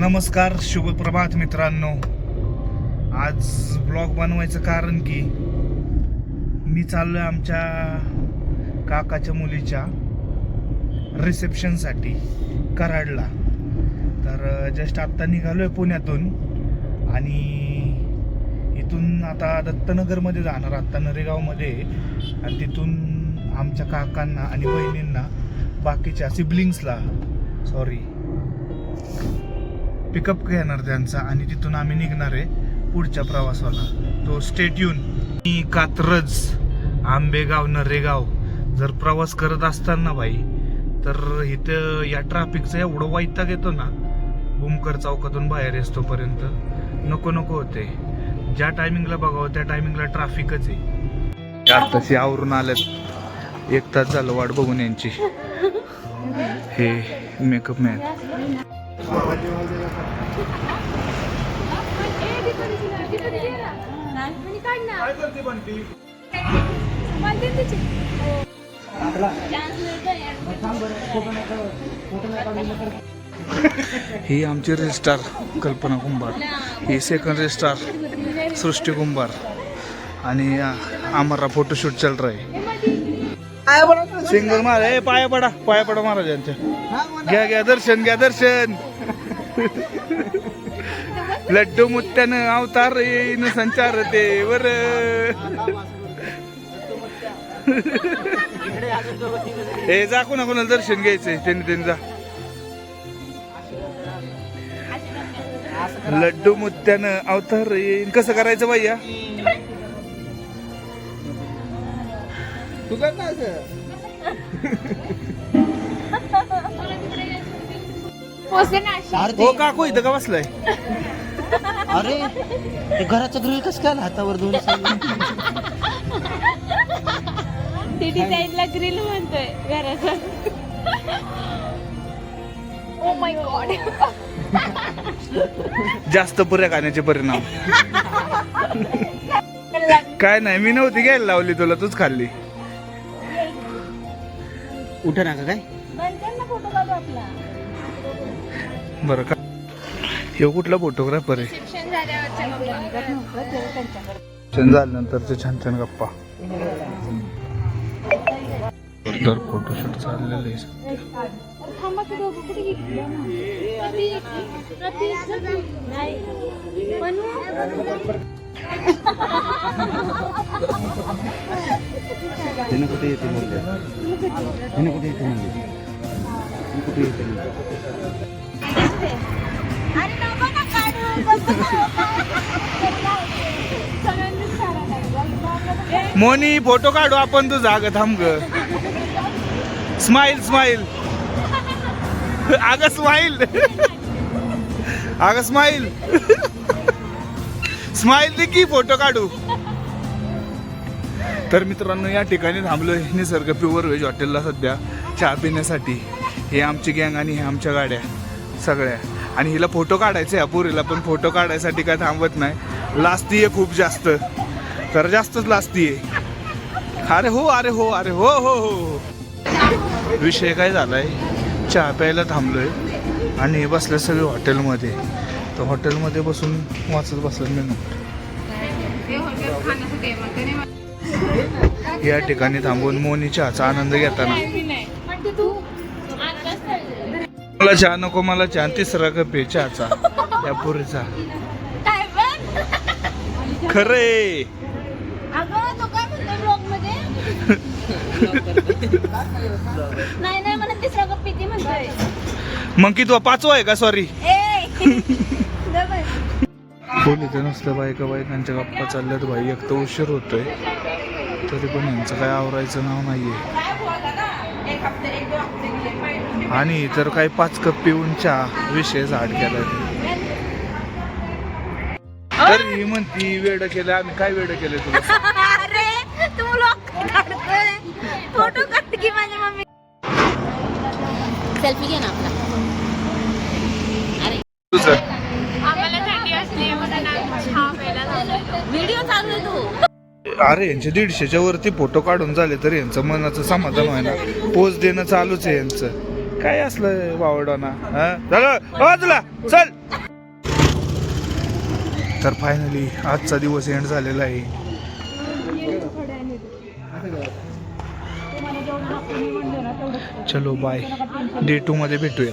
नमस्कार शुभ प्रभात मित्रांनो. आज ब्लॉग बनवायचं कारण की मी चाललोय आमच्या काकाच्या मुलीच्या रिसेप्शनसाठी कराडला. तर जस्ट आत्ता निघालो आहे पुण्यातून आणि इथून आता दत्तनगरमध्ये जाणार आत्ता नरेगावमध्ये. आणि तिथून आमच्या काकांना आणि बहिणींना बाकीच्या सिबलिंग्सला सॉरी पिकअप घेणार त्यांचा आणि तिथून आम्ही निघणार आहे पुढच्या प्रवासाला. तो स्टेट मी कात्रज आंबेगाव नरेगाव. जर प्रवास करत असताना बाई तर इथं या ट्रॅफिकचा एवढं वैताग येतो ना भूमकर चौकातून बाहेर येतोपर्यंत नको नको होते. ज्या टायमिंगला बघावं त्या टायमिंगला ट्रॅफिकच आहे. आत्ताशी आवरून आल्यात. एक तास झालं वाट बघून यांची. हे मेकअप मॅन ही आमची रजिस्ट्रार कल्पना कुंभार. ही सेकंड रजिस्ट्रार सृष्टी कुंभार. आणि आम्हाला फोटोशूट चल रहा है सिंगल महाराज ए पाया पडा पाया पडा महाराजांच्या. घ्या घ्या दर्शन घ्या दर्शन. लड्डू मुत्यानं अवतार येईन संचार ते वर. हे जा कोणा कोणाला दर्शन घ्यायचंय? त्यांनी त्यांनी जा. लड्डू मुत्यानं अवतार येईन. कसं करायचं भैया हो काकू इथं का बसलाय? अरे ते घराचं ग्रिल कसं काय हातावर दोन ते डिझाईनला ग्रिल म्हणतोय घराचं. ओ माय गॉड जास्त पुऱ्या खाण्याचे परिणाम. काय नाही मी नव्हती घ्यायला लावली तुला तूच खाल्ली. उठ ना काय? फोटो काढू आपला. बरं का? हे कुठला फोटोग्राफर आहे? शिक्षण झाल्यानंतरचे छान छान गप्पा. तर फोटोशूट चाललेलं आहे तिने कुठे येते तिने कुठे येते कुठे येते मोनी फोटो काढू आपण तू जाग थांब ग. स्माइल स्माइल अग स्माइल अग स्माइल स्माइल दे की फोटो काढू. तर मित्रांनो या ठिकाणी थांबलोय निसर्ग प्युअर व्हेज हॉटेलला सध्या चहा पिण्यासाठी. हे आमची गँग आणि हे आमच्या गाड्या सगळ्या. आणि हिला फोटो काढायचे या पुरीला पण फोटो काढायसाठी काय थांबत नाही. लास्ती आहे खूप जास्त. तर जास्तच लास्ती आहे. अरे हो अरे हो अरे हो हो हो हो. विषय काय झालाय? चहा प्यायला थांबलोय. आणि बसले सगळे हॉटेलमध्ये. तर हॉटेलमध्ये बसून वाचत बसलं मेनू या ठिकाणी थांबून मोनी चहाचा आनंद घेताना. मला चहा नको मला चहा तिसरा कप आहे चहाचा. या पुरीचा. खरे अगं तो काय म्हणतो ब्लॉगमध्ये नाही नाही मला तिसरा कप पिती म्हणतोय. मग की तू पाचवा आहे का? सॉरी. कोण इथे नसतं बायका बायकांच्या गप्पा चालल्यात भाई. एक तर उशीर होतोय. तरी पण यांचं काय आवरायचं नाव नाहीये. आणि तर काही पाच कप पिऊन चहा विषय झाड केला तर ही म्हणती वेड केलं आम्ही काय वेड केलं तुला? सेल्फी घे ना आपला तुझं आम्हाला थंडी असली व्हिडिओ चालू आहे तू अरे यांचे दीडशेच्या वरती फोटो काढून झाले तर यांचं मनाचं समाधान व्हायना पोच देणं चालूच आहे यांचं. काय असलं वावडाना हा? झालं? चल! तर फायनली आजचा दिवस एंड झालेला आहे. चलो बाय डे टू मध्ये भेटूया